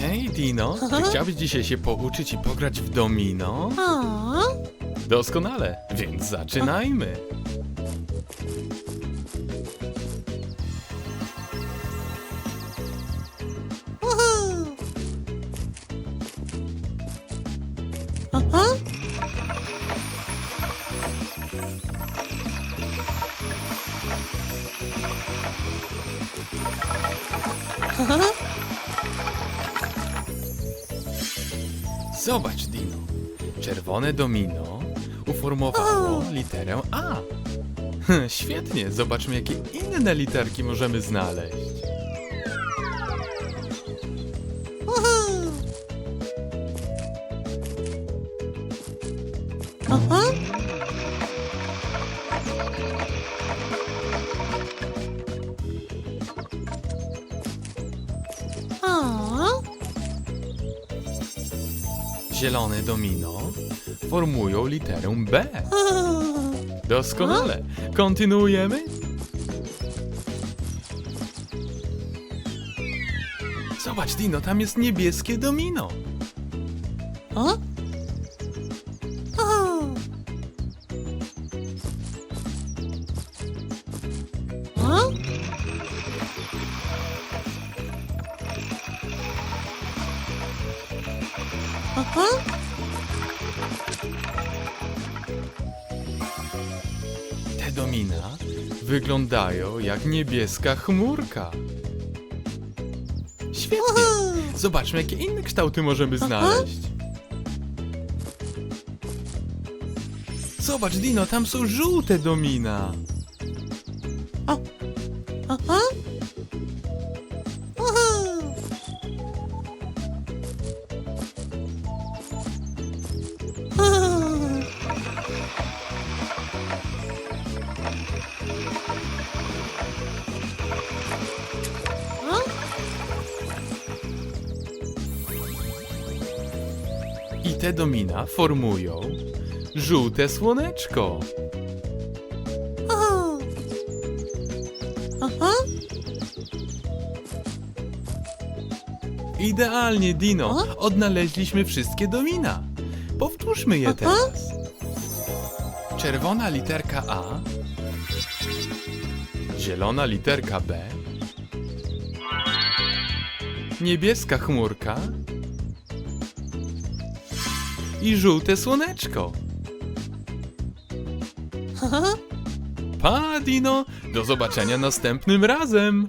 Hej, Dino, czy chciałbyś dzisiaj się pouczyć i pograć w domino? O, Doskonale, więc zaczynajmy. uhu. Aha. Aha. Zobacz, Dino. Czerwone domino uformowało literę A. Hm, Świetnie, zobaczmy, jakie inne literki możemy znaleźć. Uhu. Zielone domino formują literę B. Doskonale. Kontynuujemy. Zobacz, Dino, tam jest niebieskie domino. O. Aha. Te domina wyglądają jak niebieska chmurka. Świetnie. Zobaczmy, jakie inne kształty możemy znaleźć. Zobacz, Dino, tam są żółte domina. Aha. Te domina formują żółte słoneczko. O. Aha. Idealnie, Dino. O? Odnaleźliśmy wszystkie domina. Powtórzmy je Aha. teraz. Czerwona literka A. Zielona literka B. Niebieska chmurka. I żółte słoneczko. Pa, Dino. Do zobaczenia następnym razem.